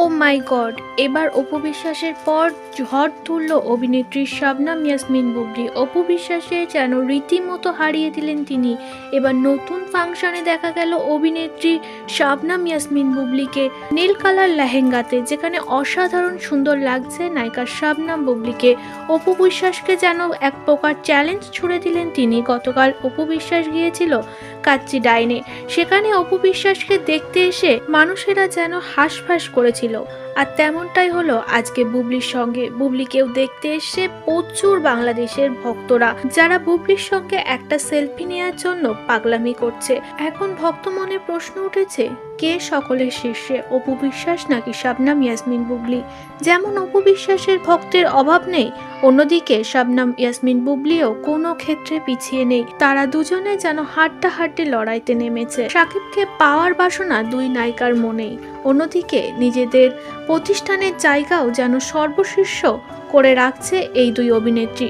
ও মাই god এবার অপু বিশ্বাসের পর ঝড় তুলল অভিনেত্রী শাবনাম ইয়াসমিন বুবলি অপু বিশ্বাসের যেন রীতিমতো হারিয়ে দিলেন তিনি। এবার নতুন ফাংশনে দেখা গেল অভিনেত্রী শাবনাম ইয়াসমিন বুবলিকে নীল কালার লেহেঙ্গাতে যেখানে অসাধারণ সুন্দর লাগছে নায়িকা শাবনাম বুবলিকে। অপু বিশ্বাসকে যেন এক প্রকার চ্যালেঞ্জ ছুড়ে দিলেন তিনি। গতকাল অপু বিশ্বাস গিয়েছিল কাচ্চি ডাইনে। সেখানে অপু বিশ্বাসকে দেখতে এসে মানুষেরা যেন হাঁসফাঁস করেছিল। আর তেমনটাই হলো, আজকে বুবলির সঙ্গে বুবলিকেও দেখতে এসে প্রচুর বাংলাদেশের ভক্তরা, যারা বুবলির সঙ্গে একটা সেলফি নেওয়ার জন্য পাগলামি করছে। এখন ভক্ত মনে প্রশ্ন উঠেছে, কে সকলের শীর্ষে অপু বিশ্বাস নাকি শাবনাম ইয়াসমিন বুবলি? যেমন অপু বিশ্বাসের ভক্তের অভাব নেই, অন্যদিকে শাবনাম ইয়াসমিন বুবলিও কোনো ক্ষেত্রে পিছিয়ে নেই। তারা দুজনে যেন হাড্ডাহাড্ডি লড়াইতে নেমেছে। সাকিবকে পাওয়ার বাসনা দুই নায়িকার মনেই। অন্যদিকে নিজেদের প্রতিষ্ঠানের জায়গাও যেন সর্বশীর্ষ করে রাখছে এই দুই অভিনেত্রী।